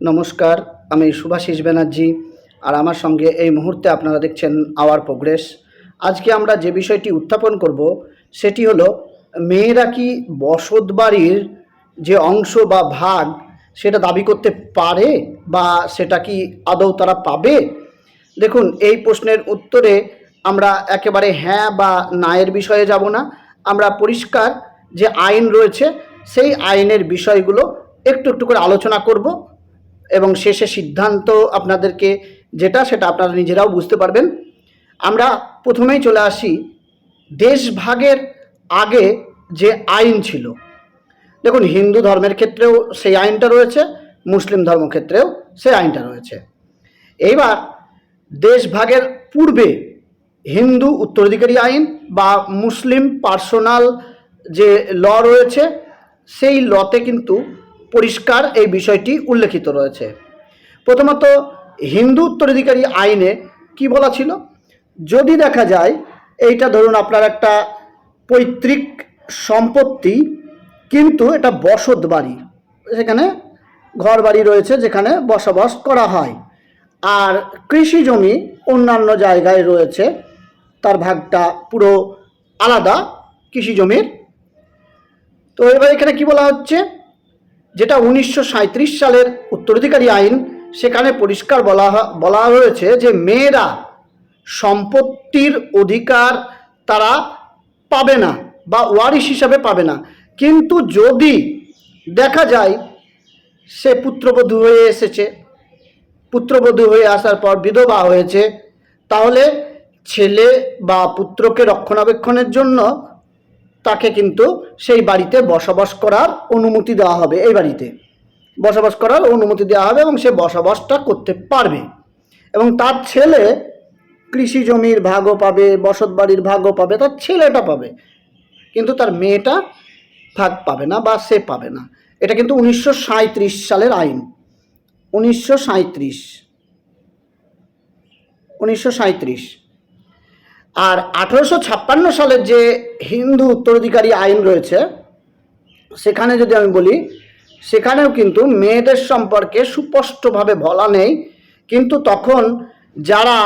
নমস্কার, আমি সুভাষিস ব্যানার্জি আর আমার সঙ্গে এই মুহূর্তে আপনারা দেখছেন আওয়ার প্রোগ্রেস। আজকে আমরা যে বিষয়টি উত্থাপন করব, সেটি হলো মেয়েরা কি বসত বাড়ির যে অংশ বা ভাগ সেটা দাবি করতে পারে বা সেটা কি আদৌ তারা পাবে? দেখুন, এই প্রশ্নের উত্তরে আমরা একেবারে হ্যাঁ বা নায়ের বিষয়ে যাব না। আমরা পরিষ্কার যে আইন রয়েছে, সেই আইনের বিষয়গুলো একটু একটু করে আলোচনা করব। এবং শেষে সিদ্ধান্ত আপনাদেরকে যেটা, সেটা আপনারা নিজেরাও বুঝতে পারবেন। আমরা প্রথমেই চলে আসি, দেশভাগের আগে যে আইন ছিল। দেখুন, হিন্দু ধর্মের ক্ষেত্রেও সেই আইনটা রয়েছে, মুসলিম ধর্ম ক্ষেত্রেও সেই আইনটা রয়েছে। এইবার দেশভাগের পূর্বে হিন্দু উত্তরাধিকারী আইন বা মুসলিম পার্সোনাল যে ল রয়েছে, সেই লতে কিন্তু পরিষ্কার এই বিষয়টি উল্লেখিত রয়েছে। প্রথমত, হিন্দু উত্তরাধিকারী আইনে কি বলা ছিল? যদি দেখা যায়, এইটা ধরুন আপনার একটা পৈতৃক সম্পত্তি, কিন্তু এটা বসত বাড়ি সেখানে ঘর বাড়ি রয়েছে, যেখানে বসবাস করা হয়। আর কৃষি জমি অন্যান্য জায়গায় রয়েছে, তার ভাগটা পুরো আলাদা কৃষি জমির। তো এবার এখানে কি বলা হচ্ছে? যেটা উনিশশো সাঁইত্রিশ সালের উত্তরাধিকারী আইন, সেখানে পরিষ্কার বলা বলা হয়েছে যে মেয়েরা সম্পত্তির অধিকার তারা পাবে না বা ওয়ারিশ হিসাবে পাবে না। কিন্তু যদি দেখা যায় সে পুত্রবধূ হয়ে এসেছে, পুত্রবধূ হয়ে আসার পর বিধবা হয়েছে, তাহলে ছেলে বা পুত্রকে রক্ষণাবেক্ষণের জন্য তাকে কিন্তু সেই বাড়িতে বসবাস করার অনুমতি দেওয়া হবে, এই বাড়িতে। বসবাস করার অনুমতি দেওয়া হবে এবং সে বসবাসটা করতে পারবে। এবং তার ছেলে কৃষি জমির ভাগও পাবে, বসত বাড়ির ভাগও পাবে, তার ছেলেটা পাবে। কিন্তু তার মেয়েটা ভাগ পাবে না বা সে পাবে না। এটা কিন্তু উনিশশো সাঁইত্রিশ সালের আইন। উনিশশো সাঁইত্রিশ। উনিশশো আর আঠেরোশো ছাপ্পান্ন সালের যে হিন্দু উত্তরাধিকারী আইন রয়েছে, সেখানে যদি আমি বলি, সেখানেও কিন্তু মেয়েদের সম্পর্কে সুস্পষ্টভাবে বলা নেই। কিন্তু তখন যারা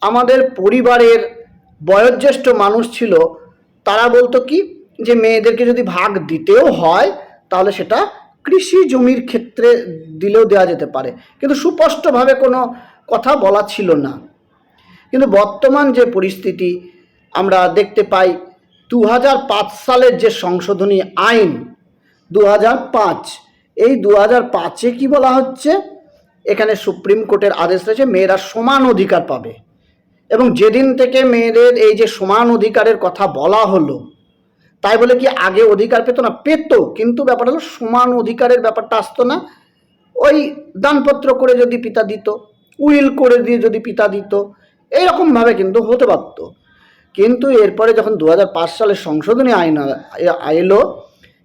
আমাদের পরিবারের বয়োজ্যেষ্ঠ মানুষ ছিল, তারা বলতো কি, যে মেয়েদেরকে যদি ভাগ দিতেও হয়, তাহলে সেটা কৃষি জমির ক্ষেত্রে দিলেও দেওয়া যেতে পারে। কিন্তু সুস্পষ্টভাবে কোনো কথা বলা ছিল না। কিন্তু বর্তমান যে পরিস্থিতি, আমরা দেখতে পাই দু সালের যে সংশোধনী আইন দু এই দু পাঁচে কী বলা হচ্ছে? এখানে সুপ্রিম কোর্টের আদেশ রয়েছে, মেয়েরা সমান অধিকার পাবে। এবং যেদিন থেকে মেয়েদের এই যে সমান অধিকারের কথা বলা হলো, তাই বলে কি আগে অধিকার পেত না? পেত, কিন্তু ব্যাপারটা হলো সমান অধিকারের ব্যাপারটা আসতো না। ওই দানপত্র করে যদি পিতা দিত, উইল করে দিয়ে যদি পিতা দিত এইরকমভাবে কিন্তু হতে পারত। কিন্তু এরপরে যখন দু সালের সংশোধনী আইন এলো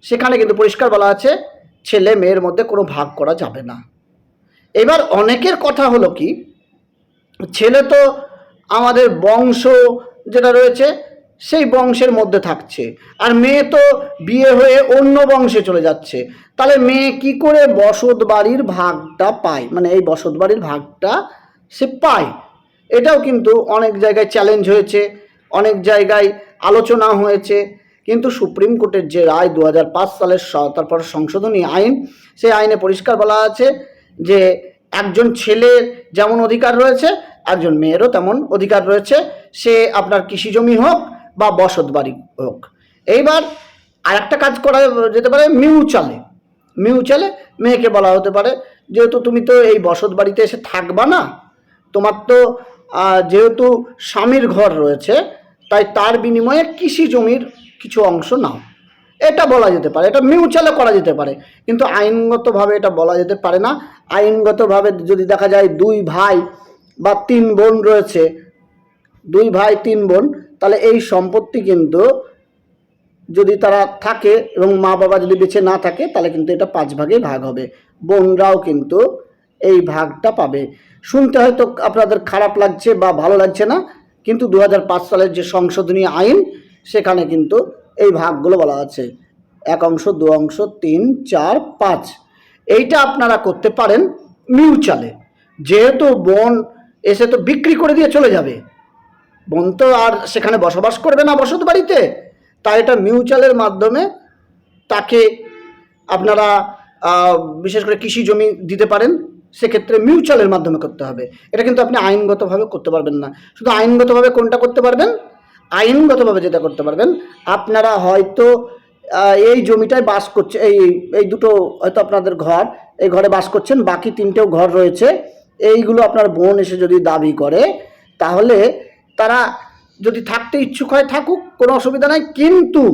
সেখানে কিন্তু পরিষ্কার বলা আছে, ছেলে মেয়ের মধ্যে কোনো ভাগ করা যাবে না। এবার অনেকের কথা হলো কি, ছেলে তো আমাদের বংশ যেটা রয়েছে, সেই বংশের মধ্যে থাকছে। আর মেয়ে তো বিয়ে হয়ে অন্য বংশে চলে যাচ্ছে। তাহলে মেয়ে কি করে বসত বাড়ির ভাগটা পায়? মানে এই বসত বাড়ির ভাগটা সে পায়। এটাও কিন্তু অনেক জায়গায় চ্যালেঞ্জ হয়েছে, অনেক জায়গায় আলোচনা হয়েছে। কিন্তু সুপ্রিম কোর্টের যে রায় দু হাজার পাঁচ সালের তারপর সংশোধনী আইন, সেই আইনে পরিষ্কার বলা আছে যে একজন ছেলের যেমন অধিকার রয়েছে, একজন মেয়েরও তেমন অধিকার রয়েছে। সে আপনার কৃষি জমি হোক বা বসত বাড়ি হোক। এইবার আর একটা কাজ করা যেতে পারে, মিউচালে। মিউচালে মেয়েকে বলা হতে পারে, যেহেতু তুমি তো এই বসত বাড়িতে এসে থাকবা না তোমার তো যেহেতু স্বামীর ঘর রয়েছে, তাই তার বিনিময়ে কৃষি জমির কিছু অংশ নাও। এটা বলা যেতে পারে, এটা মিউচুয়ালে করা যেতে পারে, কিন্তু আইনগতভাবে এটা বলা যেতে পারে না। আইনগতভাবে যদি দেখা যায় দুই ভাই বা তিন বোন রয়েছে, দুই ভাই, তিন বোন, তাহলে এই সম্পত্তি কিন্তু যদি তারা থাকে এবং মা বাবা যদি বেঁচে না থাকে, তাহলে কিন্তু এটা পাঁচ ভাগে ভাগ হবে। বোনরাও কিন্তু এই ভাগটা পাবে। শুনতে হয়তো আপনাদের খারাপ লাগছে বা ভালো লাগছে না, কিন্তু দু হাজার পাঁচ সালের যে সংশোধনী আইন, সেখানে কিন্তু এই ভাগগুলো বলা আছে। এক অংশ, দু অংশ, তিন, চার, পাঁচ। এইটা আপনারা করতে পারেন মিউচালে যেহেতু বন এসে তো বিক্রি করে দিয়ে চলে যাবে। বন তো আর সেখানে বসবাস করবে না বসত বাড়িতে। তাই এটা মিউচুয়ালের মাধ্যমে তাকে আপনারা বিশেষ করে কৃষি জমি দিতে পারেন। সেক্ষেত্রে মিউচুয়ালের মাধ্যমে করতে হবে। এটা কিন্তু আপনি আইনগতভাবে করতে পারবেন না। শুধু আইনগতভাবে কোনটা করতে পারবেন? আইনগতভাবে যেটা করতে পারবেন, আপনারা হয়তো এই জমিটায় বাস করছে, এই এই দুটো হয়তো আপনাদের ঘর, এই ঘরে বাস করছেন, বাকি তিনটেও ঘর রয়েছে। এইগুলো আপনার বোন এসে যদি দাবি করে, তাহলে তারা যদি থাকতে ইচ্ছুক হয় থাকুক, কোনো অসুবিধা নাই। কিন্তু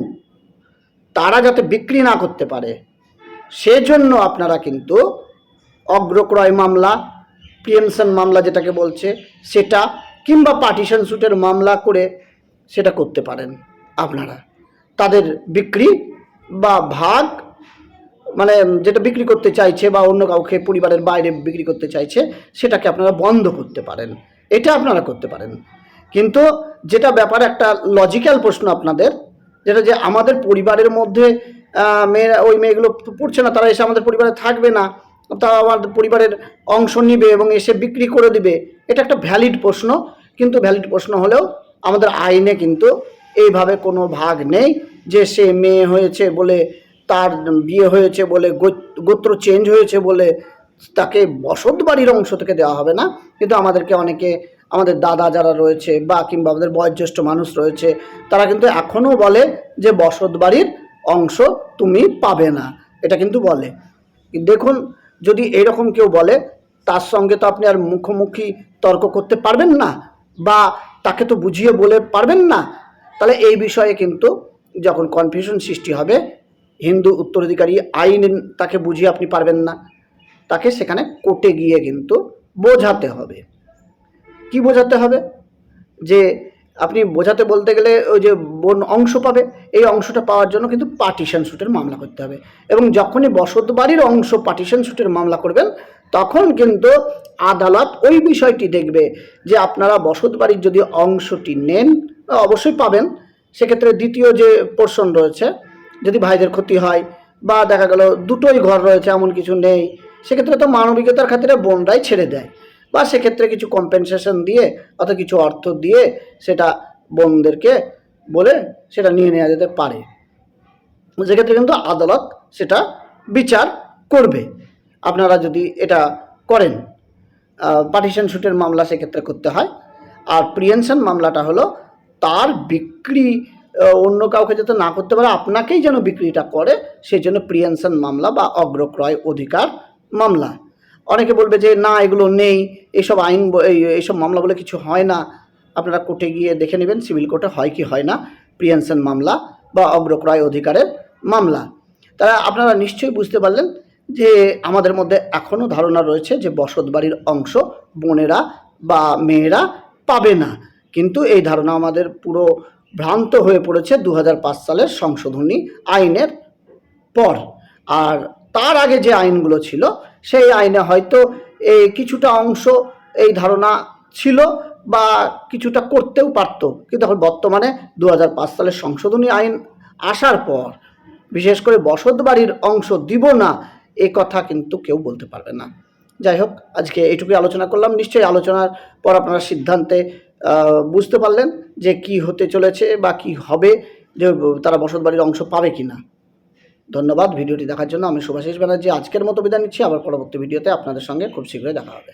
তারা যাতে বিক্রি না করতে পারে, সেজন্য আপনারা কিন্তু অগ্রক্রয় মামলা প্রিয়েমশন মামলা যেটাকে বলছে, সেটা কিংবা পার্টিশন সুটের মামলা করে সেটা করতে পারেন আপনারা। তাদের বিক্রি বা ভাগ মানে যেটা বিক্রি করতে চাইছে বা অন্য কাউকে পরিবারের বাইরে বিক্রি করতে চাইছে, সেটাকে আপনারা বন্ধ করতে পারেন। এটা আপনারা করতে পারেন। কিন্তু যেটা ব্যাপারে, একটা লজিক্যাল প্রশ্ন আপনাদের, যেটা যে আমাদের পরিবারের মধ্যে মেয়েরা, ওই মেয়েগুলো পড়ছে না, তারা এসে আমাদের পরিবারে থাকবে না তা আমার পরিবারের অংশ নিবে এবং এসে বিক্রি করে দিবে, এটা একটা ভ্যালিড প্রশ্ন। কিন্তু ভ্যালিড প্রশ্ন হলেও আমাদের আইনে কিন্তু এইভাবে কোনো ভাগ নেই যে সে মেয়ে হয়েছে বলে, তার বিয়ে হয়েছে বলে গোত্র চেঞ্জ হয়েছে বলে তাকে বসত বাড়ির অংশ থেকে দেওয়া হবে না। কিন্তু আমাদেরকে অনেকে, আমাদের দাদা যারা রয়েছে বা কিংবা আমাদের বয়োজ্যেষ্ঠ মানুষ রয়েছে, তারা কিন্তু এখনও বলে যে বসত বাড়ির অংশ তুমি পাবে না। এটা কিন্তু বলে। দেখুন যদি এরকম কেউ বলে, তার সঙ্গে তো আপনি আর মুখোমুখি তর্ক করতে পারবেন না বা তাকে তো বুঝিয়ে বলে পারবেন না। তাহলে এই বিষয়ে কিন্তু যখন কনফিউশন সৃষ্টি হবে, হিন্দু উত্তরাধিকারী আইন তাকে বুঝিয়ে আপনি পারবেন না। তাকে সেখানে কোর্টে গিয়ে কিন্তু বোঝাতে হবে। কি বোঝাতে হবে? যে আপনি বোঝাতে বলতে গেলে ওই যে বন অংশ পাবে, এই অংশটা পাওয়ার জন্য কিন্তু পার্টিশন সুটের মামলা করতে হবে। এবং যখনই বসত বাড়ির অংশ পার্টিশন সুটের মামলা করবেন, তখন কিন্তু আদালত ওই বিষয়টি দেখবে যে আপনারা বসত বাড়ির যদি অংশটি নেন, অবশ্যই পাবেন। সেক্ষেত্রে দ্বিতীয় যে পোর্শন রয়েছে, যদি ভাইদের ক্ষতি হয় বা দেখা গেল দুটোই ঘর রয়েছে এমন কিছু নেই, সেক্ষেত্রে তো মানবিকতার খাতিরে বোনরাই ছেড়ে দেয়। বা সেক্ষেত্রে কিছু কম্পেনসেশন দিয়ে অত কিছু অর্থ দিয়ে সেটা বোনদেরকে বলে সেটা নিয়ে নেওয়া যেতে পারে। সেক্ষেত্রে কিন্তু আদালত সেটা বিচার করবে। আপনারা যদি এটা করেন পার্টিশন শুটের মামলা সেক্ষেত্রে করতে হয়। আর প্রিয়েনশন মামলাটা হলো তার বিক্রি অন্য কাউকে যাতে না করতে পারে, আপনাকেই যেন বিক্রিটা করে, সেই জন্য প্রিয়েনশন মামলা বা অগ্রক্রয় অধিকার মামলা। অনেকে বলবে যে, না, এগুলো নেই। এইসব আইন এই এইসব মামলা বলে কিছু হয় না। আপনারা কোর্টে গিয়ে দেখে নেবেন, সিভিল কোর্টে হয় কি হয় না। প্রিয়েনশন মামলা বা অগ্রক্রয় অধিকারের মামলা। তারা, আপনারা নিশ্চয়ই বুঝতে পারলেন যে, আমাদের মধ্যে এখনও ধারণা রয়েছে যে, বসত বাড়ির অংশ বোনেরা বা মেয়েরা পাবে না। কিন্তু এই ধারণা আমাদের পুরো ভ্রান্ত হয়ে পড়েছে দু হাজার পাঁচ সালের সংশোধনী আইনের পর। আর তার আগে যে আইনগুলো ছিল, সেই আইনে হয়তো এই কিছুটা অংশ এই ধারণা ছিল বা কিছুটা করতেও পারতো। কিন্তু এখন বর্তমানে দু হাজার পাঁচ সালের সংশোধনী আইন আসার পর, বিশেষ করে বসত বাড়ির অংশ দিব না, এ কথা কিন্তু কেউ বলতে পারবে না। যাই হোক, আজকে এইটুকুই আলোচনা করলাম। নিশ্চয়ই আলোচনার পর আপনারা সিদ্ধান্তে বুঝতে পারলেন যে কি হতে চলেছে বা কি হবে, যে তারা বসত বাড়ির অংশ পাবে কি না ধন্যবাদ ভিডিওটি দেখার জন্য। আমি শুভাশিস ব্যানার্জি। আজকের মতো বিদায় নিচ্ছি। আবার পরবর্তী ভিডিওতে আপনাদের সঙ্গে খুব শীঘ্রই দেখা হবে।